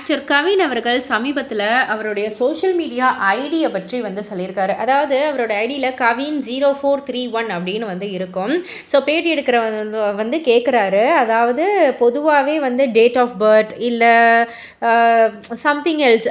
Actor Kavin அவர்கள் சமீபத்தில் அவருடைய சோஷியல் மீடியா ஐடியை பற்றி வந்து சொல்லியிருக்காரு. அதாவது அவரோட ஐடியில் Kavin zero four three one அப்படின்னு வந்து இருக்கும். ஸோ பேட்டி எடுக்கிற வந்து கேட்குறாரு அதாவது பொதுவாகவே வந்து டேட் ஆஃப் பர்த் இல்லை சம்திங் எல்ஸ்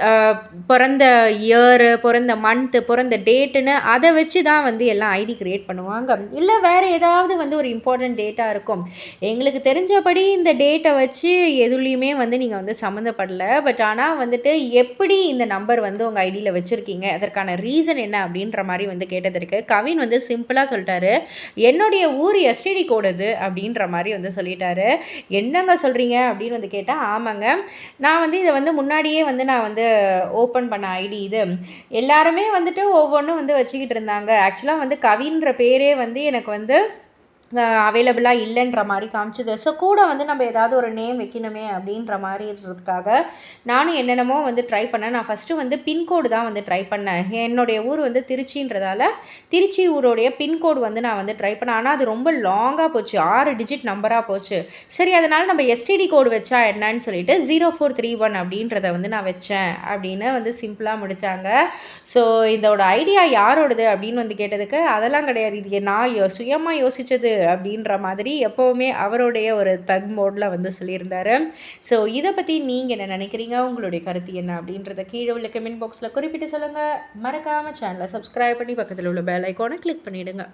பிறந்த இயரு பிறந்த மந்த்து பிறந்த டேட்டுன்னு அதை வச்சு தான் வந்து எல்லாம் ஐடி க்ரியேட் பண்ணுவாங்க. இல்லை வேறு ஏதாவது வந்து ஒரு இம்பார்ட்டண்ட் டேட்டாக இருக்கும். எங்களுக்கு தெரிஞ்சபடி இந்த டேட்டை வச்சு எதுலேயுமே வந்து நீங்கள் வந்து சம்மந்தப்படல. பட் ஆனால் வந்துட்டு எப்படி இந்த நம்பர் வந்து உங்கள் ஐடியில் வச்சுருக்கீங்க? அதற்கான ரீசன் என்ன அப்படின்ற மாதிரி வந்து கேட்டதற்கு கவின் வந்து சிம்பிளாக சொல்லிட்டாரு. என்னுடைய ஊர் எஸ்டிடி கோடுது அப்படின்ற மாதிரி வந்து சொல்லிட்டாரு. என்னங்க சொல்கிறீங்க அப்படின்னு வந்து கேட்டால் ஆமாங்க. நான் வந்து இதை வந்து முன்னாடியே வந்து நான் வந்து ஓப்பன் பண்ண ஐடி இது. எல்லாருமே வந்துட்டு ஒவ்வொன்றும் வந்து வச்சுக்கிட்டு இருந்தாங்க. ஆக்சுவலாக வந்து கவின்ற பேரே வந்து எனக்கு வந்து அவைலபிளாக இல்லைன்ற மாதிரி காமிச்சது. ஸோ கூட வந்து நம்ம ஏதாவது ஒரு நேம் வைக்கணுமே அப்படின்ற மாதிரி இருக்கிறதுக்காக நானும் என்னென்னமோ வந்து ட்ரை பண்ணேன். நான் ஃபஸ்ட்டு வந்து பின்கோடு தான் வந்து ட்ரை பண்ணேன். என்னுடைய ஊர் வந்து திருச்சின்றதால திருச்சி ஊருடைய பின்கோடு வந்து நான் வந்து ட்ரை பண்ணேன். ஆனால் அது ரொம்ப லாங்காக போச்சு. ஆறு டிஜிட் நம்பராக போச்சு. சரி அதனால் நம்ம எஸ்டிடி கோடு வச்சா என்னன்னு சொல்லிட்டு ஜீரோ ஃபோர் த்ரீ ஒன் அப்படின்றத வந்து நான் வச்சேன் அப்படின்னு வந்து சிம்பிளாக முடித்தாங்க ஸோ இதோட ஐடியா யாரோடது அப்படின்னு வந்து கேட்டதுக்கு அதெல்லாம் கிடையாது. இது நான் சுயமாக யோசித்தது அப்படின்ற மாதிரி எப்போவுமே அவருடைய ஒரு தக் மோடில் வந்து சொல்லியிருந்தார். ஸோ இதை பற்றி நீங்கள் என்ன நினைக்கிறீங்க? உங்களுடைய கருத்து என்ன அப்படின்றத கீழே உள்ள கமெண்ட் பாக்ஸில் குறிப்பிட்டு சொல்லுங்கள் மறக்காமல் சேனலை சப்ஸ்கிரைப் பண்ணி பக்கத்தில் உள்ள பெல் ஐக்கானை கிளிக் பண்ணிவிடுங்க